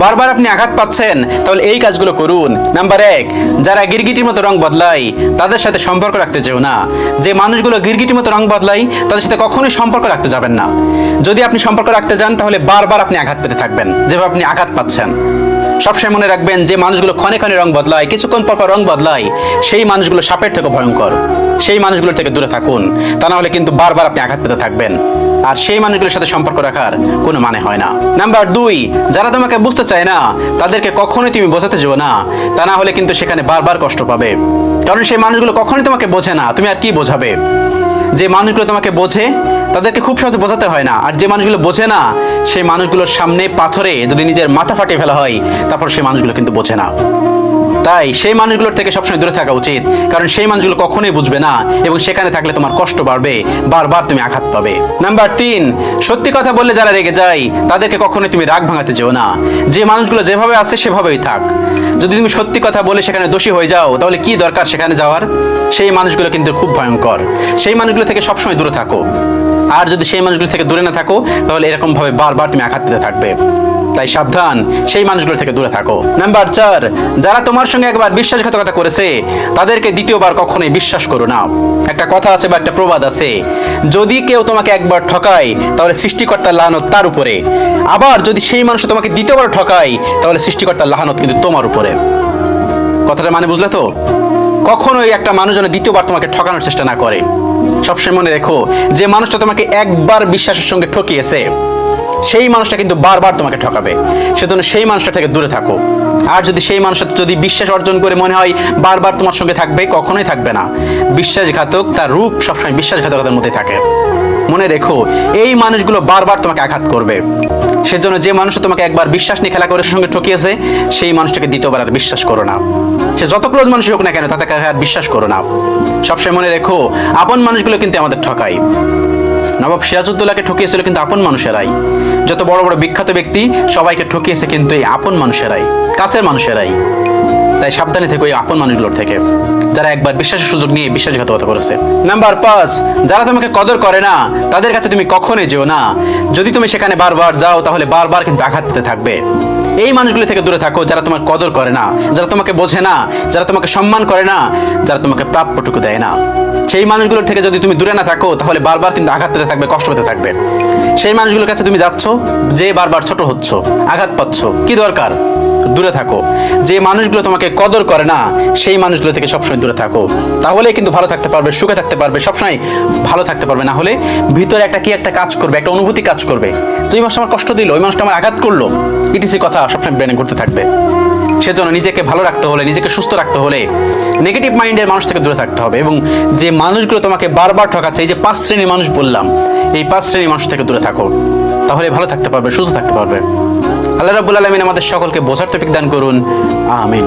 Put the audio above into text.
বারবার আপনি আঘাত পাচ্ছেন, তাহলে এই কাজগুলো করুন। নাম্বার এক, যারা গিরগিটির মতো রং বদলায়, তাদের সাথে সম্পর্ক রাখতে চেও না। যে মানুষগুলো গিরগিটির মতো রং বদলায়, তাদের সাথে কখনোই সম্পর্ক রাখতে যাবেন না। যদি আপনি সম্পর্ক রাখতে যান, তাহলে বারবার আপনি আঘাত পেতে থাকবেন, যেভাবে আপনি আঘাত পাচ্ছেন। সবসময় মনে রাখবেন যে মানুষগুলো ক্ষণে ক্ষণে রং বদলায়, কিছুক্ষণ পর পর রং বদলায়, সেই মানুষগুলো সাপের থেকে ভয়ঙ্কর। সেই মানুষগুলোর থেকে দূরে থাকুন। তা না হলে কিন্তু বারবার আপনি আঘাত পেতে থাকবেন। আর সেই মানুষগুলোর সাথে সম্পর্ক রাখার কোনো মানে হয় না। নাম্বার দুই, যারা তোমাকে বুঝতে চায় না, তাদেরকে কখনোই তুমি বোঝাতে যেও না। তা না হলে কিন্তু সেখানে বারবার কষ্ট পাবে। কারণ সেই মানুষগুলো কখনোই তোমাকে বোঝে না। তুমি আর কি বোঝাবে? যে মানুষগুলো তোমাকে বোঝে তাদেরকে খুব সহজে বোঝাতে হয় না। আর যে মানুষগুলো বোঝে না, সেই মানুষগুলোর সামনে পাথরে যদি নিজের মাথা ফাটিয়ে ফেলা হয়, তারপর সেই মানুষগুলো কিন্তু বোঝে না। তাই সেই মানুষগুলোর থেকে সবসময় দূরে থাকা উচিত, কারণ সেই মানুষগুলো কখনোই বুঝবে না, এবং সেখানে থাকলে তোমার কষ্ট বাড়বে, বারবার তুমি আঘাত পাবে। নাম্বার তিন, সত্যি কথা বললে যারা রেগে যায়, তাদেরকে কখনোই তুমি রাগ ভাঙাতে যেও না। যে মানুষগুলো যেভাবে আছে, সেভাবেই থাক। যদি তুমি সত্যি কথা বলে সেখানে দোষী হয়ে যাও, তাহলে কি দরকার সেখানে যাওয়ার? সেই মানুষগুলো কিন্তু খুব ভয়ঙ্কর। সেই মানুষগুলো থেকে সবসময় দূরে থাকো। আর যদি সেই মানুষগুলো থেকে দূরে না থাকো, তাহলে এরকম ভাবে বারবার তুমি আঘাত পেতে থাকবে। তাই সাবধান, সেই মানুষগুলো থেকে দূরে থাকো। নাম্বার চার, যারা তোমার সঙ্গে একবার বিশ্বাসঘাতকতা করেছে, তাদেরকে দ্বিতীয়বার কখনোই বিশ্বাস করো না। একটা কথা আছে বা একটা প্রবাদ আছে, যদি কেউ তোমাকে একবার ঠকায়, তাহলে সৃষ্টিকর্তার লাহানত তার উপরে। আবার যদি সেই মানুষ তোমাকে দ্বিতীয়বার ঠকায়, তাহলে সৃষ্টিকর্তার লাহানত কিন্তু তোমার উপরে। কথাটা মানে বুঝলে তো? কখনোই একটা মানুষ যেন দ্বিতীয়বার তোমাকে ঠকানোর চেষ্টা না করে। সবসময় মনে রেখো, যে মানুষটা তোমাকে একবার বিশ্বাসের সঙ্গে ঠকিয়েছে, সেই মানুষটা কিন্তু বারবার তোমাকে ঠকাবে। সেজন্য সেই মানুষটা থেকে দূরে থাকো। আর যদি সেই মানুষটা যদি বিশ্বাস অর্জন করে মনে হয়, বারবার তোমার সঙ্গে থাকবে, কখনোই থাকবে না। বিশ্বাসঘাতক তার রূপ সবসময় বিশ্বাসঘাতকতার মধ্যে থাকে। মনে রেখো, এই মানুষগুলো বারবার তোমাকে আঘাত করবে। সেজন্য যে মানুষ তোমাকে একবার বিশ্বাস নিয়ে খেলা করে সঙ্গে ঠকিয়েছে, সেই মানুষটাকে দ্বিতীয়বার আর বিশ্বাস করো না। সে যত ক্লোজ মানুষ হোক না কেন তাদেরকে আর বিশ্বাস করো না। সবসময় মনে রেখো, আপন মানুষগুলো কিন্তু আমাদের ঠকায়। নবাব সিরাজউদ্দৌলাকে ঠকিয়েছিল কিন্তু আপন মানুষেরাই। যত বড় বড় বিখ্যাত ব্যক্তি, সবাইকে ঠকিয়েছে কিন্তু এই আপন মানুষেরাই, কাছের মানুষেরাই। তাই সাবধানে থেকো এই আপন মানুষগুলোর থেকে, যারা একবার বিশ্বাসের সুযোগ নিয়ে বিশ্বাসঘাতকতা করেছে। নাম্বার পাঁচ, যারা তোমাকে কদর করে না, তাদের কাছে তুমি কখনোই যেও না। যদি তুমি সেখানে বারবার যাও, তাহলে বারবার কিন্তু আঘাত দিতে থাকবে। এই মানুষগুলো থেকে দূরে থাকো, যারা তোমার কদর করে না, যারা তোমাকে বোঝে না, যারা তোমাকে সম্মান করে না, যারা তোমাকে প্রাপ্যটুকু দেয় না। সেই মানুষগুলোর থেকে যদি তুমি দূরে না থাকো, তাহলে বারবার কিন্তু আঘাত পেতে থাকবে, কষ্ট পেতে থাকবে। সেই মানুষগুলোর কাছে তুমি যাচ্ছ, যে বারবার ছোট হচ্ছ, আঘাত পাচ্ছ, কি দরকার? দূরে থাকো। যে মানুষগুলো তোমাকে কদর করে না, সেই মানুষগুলো থেকে সবসময় দূরে থাকো। তাহলে কিন্তু ভালো থাকতে পারবে, সুখে থাকতে পারবে, সবসময় ভালো থাকতে পারবে। না হলে ভিতরে একটা কি একটা কাজ করবে, একটা অনুভূতি কাজ করবে। তুই মানুষ আমার কষ্ট দিল ওই মানুষটা আমার আঘাত করল। ইটিসি কথা সবসময় ব্রেনে ঘুরতে থাকবে। সেজন্য নিজেকে ভালো রাখতে হলে, নিজেকে সুস্থ রাখতে হলে নেগেটিভ মাইন্ডের মানুষ থেকে দূরে থাকতে হবে এবং যে মানুষগুলো তোমাকে বারবার ঠকাচ্ছে, এই যে পাঁচ শ্রেণির মানুষ বললাম, এই পাঁচ শ্রেণির মানুষ থেকে দূরে থাকো। তাহলে ভালো থাকতে পারবে, সুস্থ থাকতে পারবে। আল্লাহ রাবুল আলমিন আমাদের সকলকে বোঝার তফিক দান করুন। আমিন।